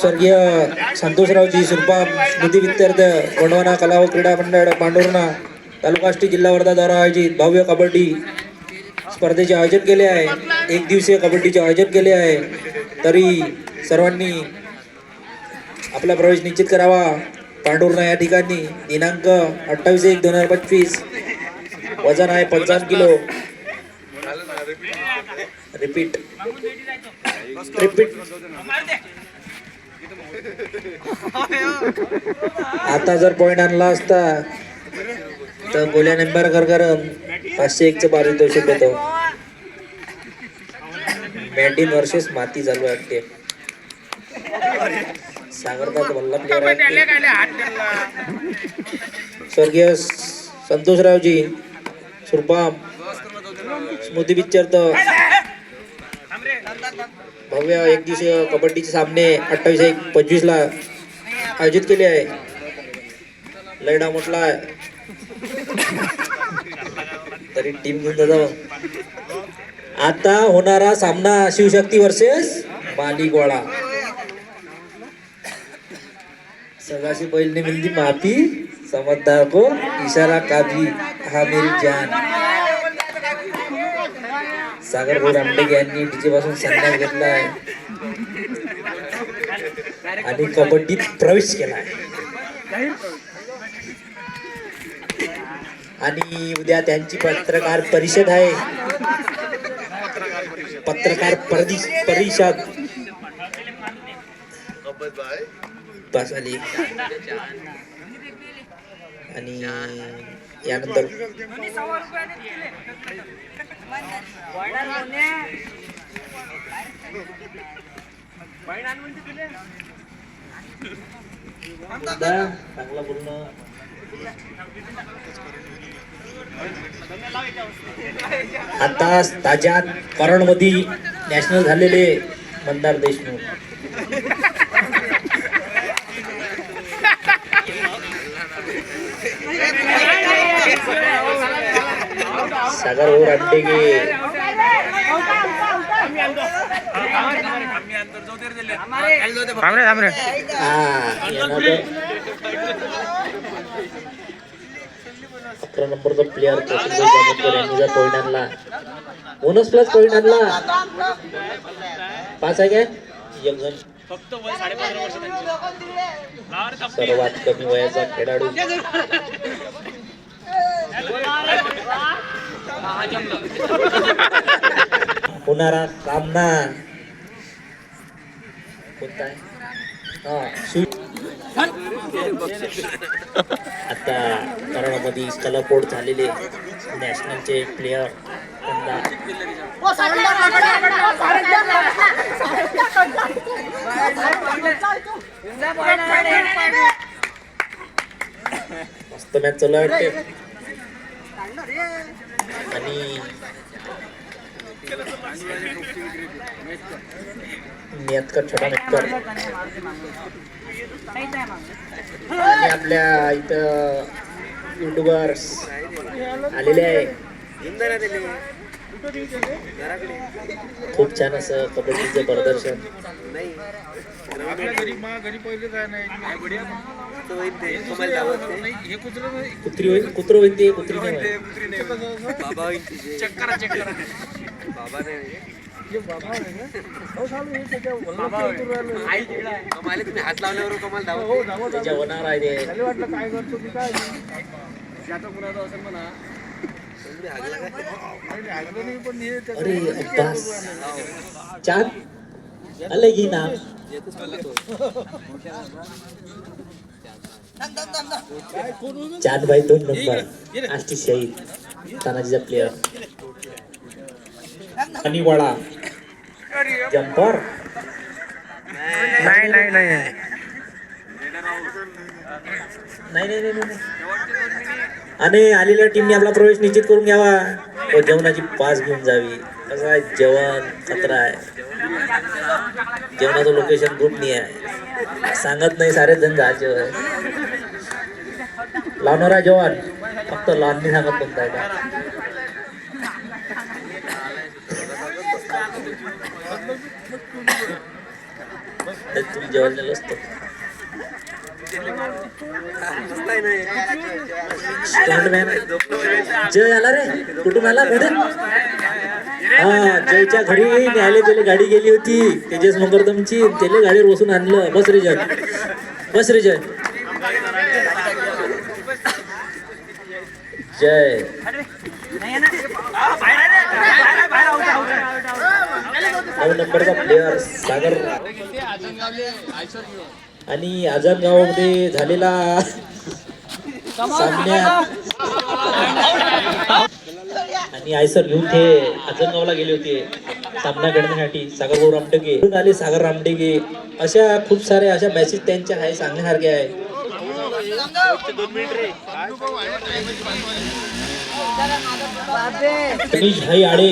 स्वर्गीय संतोषरावजी सुरपाम स्मृती विद्यार्थ गोंडवाना कला व क्रीडा मंडळ पांडुर्णा तालुकाष्टी जिल्हा वर्धा द्वारा आयोजित भव्य कबड्डी स्पर्धेचे आयोजन केले आहे. एक दिवसीय कबड्डीचे आयोजन केले आहे. तरी सर्वांनी आपला प्रवेश निश्चित करावा. पांडुर्णा या ठिकाणी दिनांक अठ्ठावीस एक दोन हजार पंचवीस. वजन आहे पंचावन्न किलो. रिपीट. रिपीट. आता जर पॉईंट आणला असता तर गोल्या निंबारकर गरम. पाचशे एकचं पारितोषिक देतो. मॅटिन वर्षेस माती चालू वाटते. सागरनाथ वल्लभ स्वर्गीय संतोषरावजी सुरपाम स्मृती पिक्चर भव्य एक दिवसीय कबड्डीचे सामने अठ्ठावीस एक पंचवीस ला आयोजित केले आहे. लढा म्हटला तरी टीम घेऊन जाता आता होणारा सामना शिवशक्ती वर्सेस मालिकवाडा. सगाशी पहिली ने मिलती माफी. समझदार को इशारा काबी हा मेरी जान सागर भाऊ रामटेक यांनी डीजे पासून संन्यास घेतला आहे. आणि कबड्डीत प्रवेश केला आहे. आणि उद्या त्यांची पत्रकार परिषद आहे. पत्रकार परिषद पास आली आणि यानंतर दा, चांगला बोलणं. आता ताज्यात कराडमध्ये नॅशनल झालेले मंदार देशमुख. सागर भाऊ रामटेगे थांबरे अकरा नंबरचा प्लेअर जर पॉईंट आणला बोनस प्लस पॉईंट आणला पाच आहे काय? एक जण. सर्वात कमी वयाचा खेळाडू. होणारा सामना कोणता आता कराडामध्ये कलापोट झालेले नॅशनलचे प्लेयर त्यांना मस्त मॅच चालू आहे वाटते आणि नियतकर छोटा मेटकर आणि आपल्या इथं युट्यूबर्स आलेले आहे. खूप छान असं कबड्डीचं प्रदर्शन. कुत्री होईल कुत्र होईल ते कुत्री नाही होईल. तुम्ही हात लावल्यावर कमाल धावत त्याच्या वनावर आहे ते. अरे अब्बास चाँद आले की ना चाँद भाई दोन नंबर आष्टी शहीद तानाजीचा प्लेअर आणि वडा जम्पर नाही नाही नाही नाही नाही नाही आणि आलेल्या टीमने आपला प्रवेश निश्चित करून घ्यावा. व जेवणाची पास घेऊन जावी. कसं आहे? जेवण खतरा आहे. जेवणाचं लोकेशन खूप नाही आहे. सांगत नाही सारे जण जायचे लावणारा जेवण. फक्त लहान नाही सांगत कोणता का? तुम्ही जेवण दिलं असतं स्टंटमॅन जय आला रे. कुठून आला? कुठून हा जयच्या घरी न्यायालय त्याला गाडी गेली होती. तेजस मंगरदमची. त्याला गाडीवर बसून आणलं. बस रे जय. बस रे जय. जय. नऊ नंबरचा प्लेअर सागर. आणि आझाद गावामध्ये झालेला आणि आयसर घेऊन ते आजनगावला गेले होते. सामना खेळण्यासाठी सागर भाऊ रामटेके आले सागर रामटेके. अशा खूप साऱ्या अशा मॅचेस त्यांच्या आहे सांगण्यासारख्या आहे. रमेश भाई आडे.